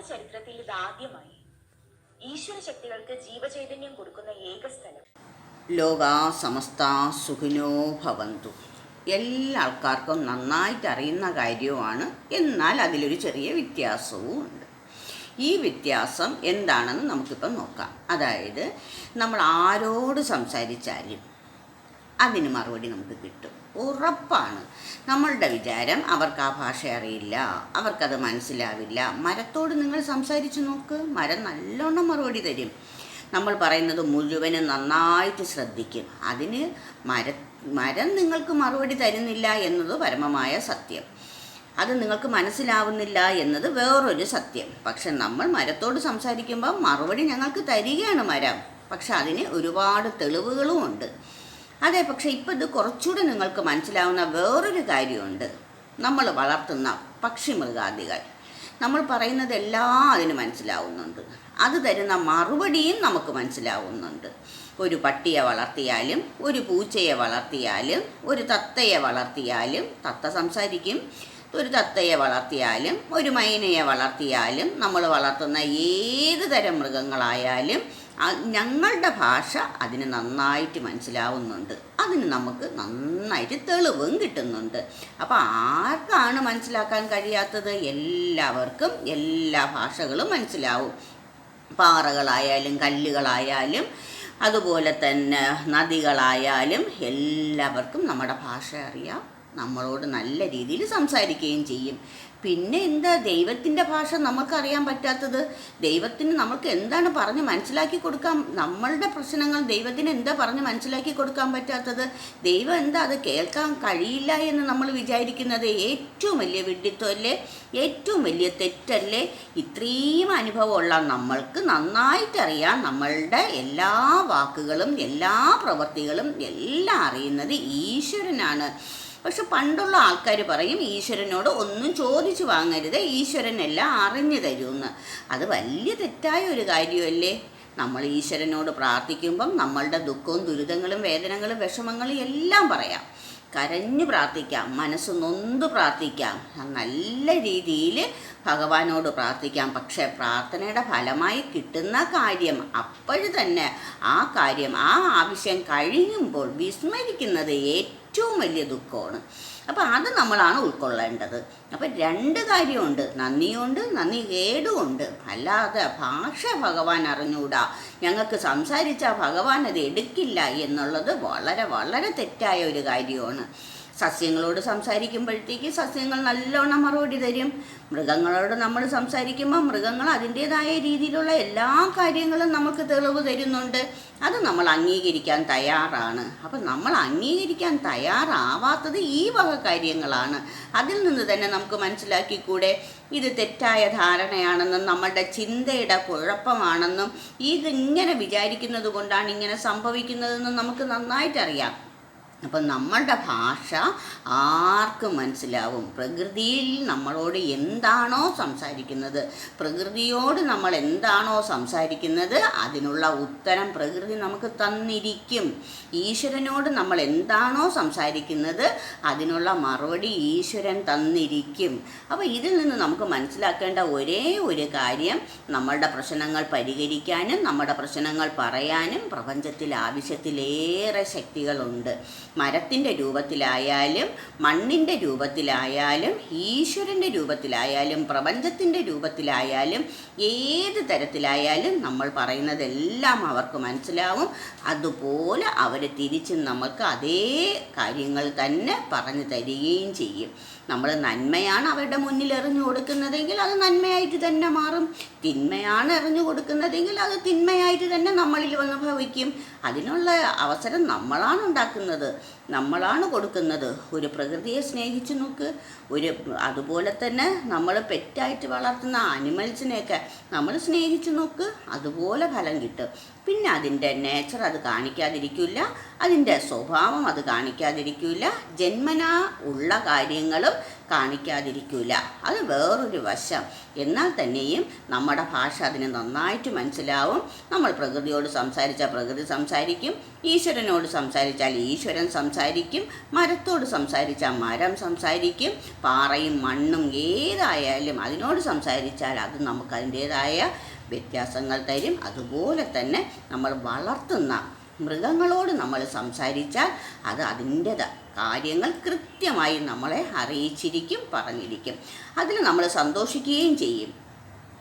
ചരിത്രത്തിൽ ഇതാദ്യമായി ഈശ്വര ശക്തികൾക്ക് ജീവചൈതന്യം കൊടുക്കുന്ന ഏക സ്ഥലം. ലോകാ സമസ്ത സുഖിനോ ഭവന്തു. എല്ലാ ആൾക്കാർക്കും നന്നായിട്ട് അറിയുന്ന കാര്യവുമാണ്. എന്നാൽ അതിലൊരു ചെറിയ വ്യത്യാസവും ഉണ്ട് ഈ വ്യത്യാസം എന്താണെന്ന് നമുക്കിപ്പം നോക്കാം. അതായത് നമ്മൾ ആരോട് സംസാരിച്ചാലും അതിന് മറുപടി നമുക്ക് കിട്ടും. ഉറപ്പാണ്. നമ്മളുടെ വിചാരം അവർക്ക് ആ ഭാഷ അറിയില്ല അവർക്കത് മനസ്സിലാവില്ല. മരത്തോട് നിങ്ങൾ സംസാരിച്ചു നോക്ക് മരം നല്ലോണം മറുപടി തരും. നമ്മൾ പറയുന്നത് മുഴുവനും നന്നായിട്ട് ശ്രദ്ധിക്കും. അതിന് മര മരം നിങ്ങൾക്ക് മറുപടി തരുന്നില്ല എന്നത് പരമമായ സത്യം. അത് നിങ്ങൾക്ക് മനസ്സിലാവുന്നില്ല എന്നത് വേറൊരു സത്യം. പക്ഷെ നമ്മൾ മരത്തോട് സംസാരിക്കുമ്പോൾ മറുപടി ഞങ്ങൾക്ക് തരികയാണ് മരം. പക്ഷെ അതിന് ഒരുപാട് തെളിവുകളും ഉണ്ട്. അതെ പക്ഷേ ഇപ്പം ഇത് കുറച്ചുകൂടെ നിങ്ങൾക്ക് മനസ്സിലാവുന്ന വേറൊരു കാര്യമുണ്ട്. നമ്മൾ വളർത്തുന്ന പക്ഷി മൃഗാദികൾ. നമ്മൾ പറയുന്നത് പറയുന്നതെല്ലാം അതിന് മനസ്സിലാവുന്നുണ്ട്. അത് തരുന്ന മറുപടിയും നമുക്ക് മനസ്സിലാവുന്നുണ്ട്. ഒരു പട്ടിയെ വളർത്തിയാലും ഒരു പൂച്ചയെ വളർത്തിയാലും ഒരു തത്തയെ വളർത്തിയാലും തത്ത സംസാരിക്കും ഒരു തത്തയെ വളർത്തിയാലും ഒരു മൈനയെ വളർത്തിയാലും നമ്മൾ വളർത്തുന്ന ഏത് തരം മൃഗങ്ങളായാലും ഞങ്ങളുടെ ഭാഷ അതിന് നന്നായിട്ട് മനസ്സിലാവുന്നുണ്ട്. അതിന് നമുക്ക് നന്നായിട്ട് തെളിവും കിട്ടുന്നുണ്ട്. അപ്പോൾ ആർക്കാണ് മനസ്സിലാക്കാൻ കഴിയാത്തത്? എല്ലാവർക്കും എല്ലാ ഭാഷകളും മനസ്സിലാവും. പാറകളായാലും കല്ലുകളായാലും അതുപോലെ തന്നെ നദികളായാലും എല്ലാവർക്കും നമ്മുടെ ഭാഷ അറിയാം. നമ്മളോട് നല്ല രീതിയിൽ സംസാരിക്കുകയും ചെയ്യും. പിന്നെ എന്താ ദൈവത്തിന്റെ ഭാഷ നമുക്കറിയാൻ പറ്റാത്തത്? ദൈവത്തിന് നമുക്ക് എന്താണ് പറഞ്ഞ് മനസ്സിലാക്കി കൊടുക്കാൻ നമ്മളുടെ പ്രശ്നങ്ങൾ ദൈവത്തിന് എന്താ പറഞ്ഞ് മനസ്സിലാക്കി കൊടുക്കാൻ പറ്റാത്തത്? ദൈവം എന്താ അത് കേൾക്കാൻ കഴിയില്ല എന്ന് നമ്മൾ വിചാരിക്കുന്നത്? ഏറ്റവും വലിയ വിഡ്ഢിത്വമല്ലേ ഏറ്റവും വലിയ തെറ്റല്ലേ? ഇത്രയും അനുഭവമുള്ള നമ്മൾക്ക് നന്നായിട്ടറിയാം നമ്മളുടെ എല്ലാ വാക്കുകളും എല്ലാ പ്രവൃത്തികളും എല്ലാം അറിയുന്നത് ഈശ്വരനാണ്. പക്ഷെ പണ്ടുള്ള ആൾക്കാർ പറയും ഈശ്വരനോട് ഒന്നും ചോദിച്ചു വാങ്ങരുത് ഈശ്വരനെല്ലാം അറിഞ്ഞു തരുമെന്ന് അത് വലിയ തെറ്റായ ഒരു കാര്യമല്ലേ? നമ്മൾ ഈശ്വരനോട് പ്രാർത്ഥിക്കുമ്പം നമ്മളുടെ ദുഃഖവും ദുരിതങ്ങളും വേദനകളും വിഷമങ്ങളും എല്ലാം പറയാം. കരഞ്ഞു പ്രാർത്ഥിക്കാം മനസ്സ് നൊന്ത് പ്രാർത്ഥിക്കാം നല്ല രീതിയിൽ ഭഗവാനോട് പ്രാർത്ഥിക്കാം. പക്ഷേ പ്രാർത്ഥനയുടെ ഫലമായി കിട്ടുന്ന കാര്യം അപ്പോഴ് തന്നെ ആ കാര്യം ആ ആവശ്യം കഴിയുമ്പോൾ വിസ്മരിക്കുന്നത് ഏറ്റവും വലിയ ദുഃഖമാണ്. അപ്പോൾ അത് നമ്മളാണ് ഉൾക്കൊള്ളേണ്ടത്. അപ്പം രണ്ട് കാര്യമുണ്ട്. നന്ദിയുണ്ട് നന്ദി കേടുമുണ്ട്. അല്ലാതെ ഭാഷ ഭഗവാൻ അറിഞ്ഞൂടാ. ഞങ്ങൾക്ക് സംസാരിച്ചാൽ ഭഗവാൻ അത് എടുക്കില്ല എന്നുള്ളത് വളരെ വളരെ തെറ്റായ ഒരു കാര്യമാണ്. സസ്യങ്ങളോട് സംസാരിക്കുമ്പോഴത്തേക്ക് സസ്യങ്ങൾ നല്ലോണം മറുപടി തരും. മൃഗങ്ങളോട് നമ്മൾ സംസാരിക്കുമ്പോൾ മൃഗങ്ങൾ അതിന്റേതായ രീതിയിലുള്ള എല്ലാ കാര്യങ്ങളും നമുക്ക് തെളിവ് തരുന്നുണ്ട്. അത് നമ്മൾ അംഗീകരിക്കാൻ തയ്യാറാണ്. അപ്പം നമ്മൾ അംഗീകരിക്കാൻ തയ്യാറാവാത്തത് ഈ വക കാര്യങ്ങളാണ്. അതിൽ നിന്ന് തന്നെ നമുക്ക് മനസ്സിലാക്കിക്കൂടെ? ഇത് തെറ്റായ ധാരണയാണെന്നും നമ്മളുടെ ചിന്തയുടെ കുഴപ്പമാണെന്നും ഇതിങ്ങനെ വിചാരിക്കുന്നത് കൊണ്ടാണ് ഇങ്ങനെ സംഭവിക്കുന്നതെന്നും നമുക്ക് നന്നായിട്ടറിയാം. അപ്പം നമ്മളുടെ ഭാഷ ആർക്ക് മനസ്സിലാവും. പ്രകൃതിയിൽ നമ്മളോട് എന്താണോ സംസാരിക്കുന്നത് പ്രകൃതിയോട് നമ്മൾ എന്താണോ സംസാരിക്കുന്നത് അതിനുള്ള ഉത്തരം പ്രകൃതി നമുക്ക് തന്നിരിക്കും. ഈശ്വരനോട് നമ്മൾ എന്താണോ സംസാരിക്കുന്നത് അതിനുള്ള മറുപടി ഈശ്വരൻ തന്നിരിക്കും. അപ്പോൾ ഇതിൽ നിന്ന് നമുക്ക് മനസ്സിലാക്കേണ്ട ഒരേ ഒരു കാര്യം നമ്മളുടെ പ്രശ്നങ്ങൾ പരിഹരിക്കാനും നമ്മുടെ പ്രശ്നങ്ങൾ പറയാനും പ്രപഞ്ചത്തിൽ ആവശ്യത്തിലേറെ ശക്തികളുണ്ട്. മരത്തിന്റെ രൂപത്തിലായാലും മണ്ണിന്റെ രൂപത്തിലായാലും ഈശ്വരന്റെ രൂപത്തിലായാലും പ്രപഞ്ചത്തിന്റെ രൂപത്തിലായാലും ഏത് തരത്തിലായാലും നമ്മൾ പറയുന്നതെല്ലാം അവർക്ക് മനസ്സിലാവും. അതുപോലെ അവർ തിരിച്ചും നമുക്ക് അതേ കാര്യങ്ങൾ തന്നെ പറഞ്ഞു തരികയും ചെയ്യും. നമ്മൾ നന്മയാണ് അവരുടെ മുന്നിൽ എറിഞ്ഞു കൊടുക്കുന്നതെങ്കിൽ അത് നന്മയായിട്ട് തന്നെ മാറും. തിന്മയാണ് എറിഞ്ഞു കൊടുക്കുന്നതെങ്കിൽ അത് തിന്മയായിട്ട് തന്നെ നമ്മളിൽ വന്ന് ഭവിക്കും. അതിനുള്ള അവസരം നമ്മളാണ് ഉണ്ടാക്കുന്നത്. നമ്മളാണ് കൊടുക്കുന്നത്. ഒരു പ്രകൃതിയെ സ്നേഹിച്ചു നോക്ക്. ഒരു അതുപോലെ തന്നെ നമ്മൾ പെറ്റായിട്ട് വളർത്തുന്ന ആനിമൽസിനെയൊക്കെ നമ്മൾ സ്നേഹിച്ചു നോക്ക്. അതുപോലെ ഫലം കിട്ടും. പിന്നെ അതിന്റെ നേച്ചർ അത് കാണിക്കാതിരിക്കില്ല അതിന്റെ സ്വഭാവം അത് കാണിക്കാതിരിക്കില്ല ജന്മനാ ഉള്ള കാര്യങ്ങളും കാണിക്കാതിരിക്കില്ല അത് വേറൊരു വശം. എന്നാൽ തന്നെയും നമ്മുടെ ഭാഷ അതിന് നന്നായിട്ട് മനസ്സിലാവും. നമ്മൾ പ്രകൃതിയോട് സംസാരിച്ചാൽ പ്രകൃതി സംസാരിക്കും. ഈശ്വരനോട് സംസാരിച്ചാൽ ഈശ്വരൻ സംസാരിക്കും മരത്തോട് സംസാരിച്ചാൽ മരം സംസാരിക്കും പാറയും മണ്ണും ഏതായാലും അതിനോട് സംസാരിച്ചാൽ അത് നമുക്ക് അതിന്റേതായ വ്യത്യാസങ്ങൾ തരും. അതുപോലെ തന്നെ നമ്മൾ വളർത്തുന്ന മൃഗങ്ങളോട് നമ്മൾ സംസാരിച്ചാൽ അത് അതിന്റെ കാര്യങ്ങൾ കൃത്യമായി നമ്മളെ അറിയിച്ചിരിക്കും പറഞ്ഞിരിക്കും. അതിൽ നമ്മൾ സന്തോഷിക്കുകയും ചെയ്യും.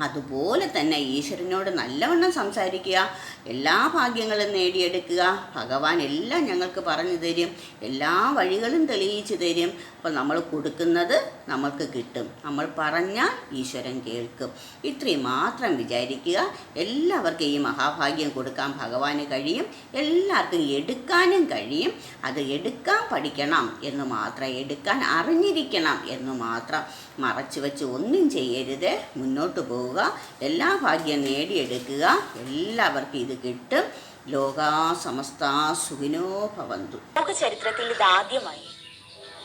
അതുപോലെ തന്നെ ഈശ്വരനോട് നല്ലവണ്ണം സംസാരിക്കുക. എല്ലാ ഭാഗ്യങ്ങളും നേടിയെടുക്കുക. ഭഗവാൻ എല്ലാം ഞങ്ങൾക്ക് പറഞ്ഞു തരും. എല്ലാ വഴികളും തെളിയിച്ചു തരും. അപ്പോൾ നമ്മൾ കൊടുക്കുന്നത് നമ്മൾക്ക് കിട്ടും. നമ്മൾ പറഞ്ഞാൽ ഈശ്വരൻ കേൾക്കും. ഇത്രയും മാത്രം വിചാരിക്കുക. എല്ലാവർക്കും ഈ മഹാഭാഗ്യം കൊടുക്കാൻ ഭഗവാന് കഴിയും. എല്ലാവർക്കും എടുക്കാനും കഴിയും. അത് എടുക്കാൻ പഠിക്കണം എന്ന് മാത്രം എടുക്കാൻ അറിഞ്ഞിരിക്കണം എന്ന് മാത്രം മറച്ചു വെച്ച് ഒന്നും ചെയ്യരുത്. മുന്നോട്ട് പോവുക. എല്ലാ ഭാഗ്യം നേടിയെടുക്കുക. എല്ലാവർക്കും ഇത് കിട്ടും. ലോകാ സമസ്ത സുഖിനോ ഭവന്തു. ചരിത്രത്തിൽ ഇതാദ്യമായി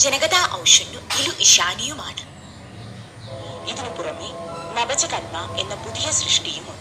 ജനകത ഔഷന്നു ഇലു ഇഷാനിയുമാണ് ഇതിനു പുറമെ നവജകന്മ എന്ന പുതിയ സൃഷ്ടിയുമുണ്ട്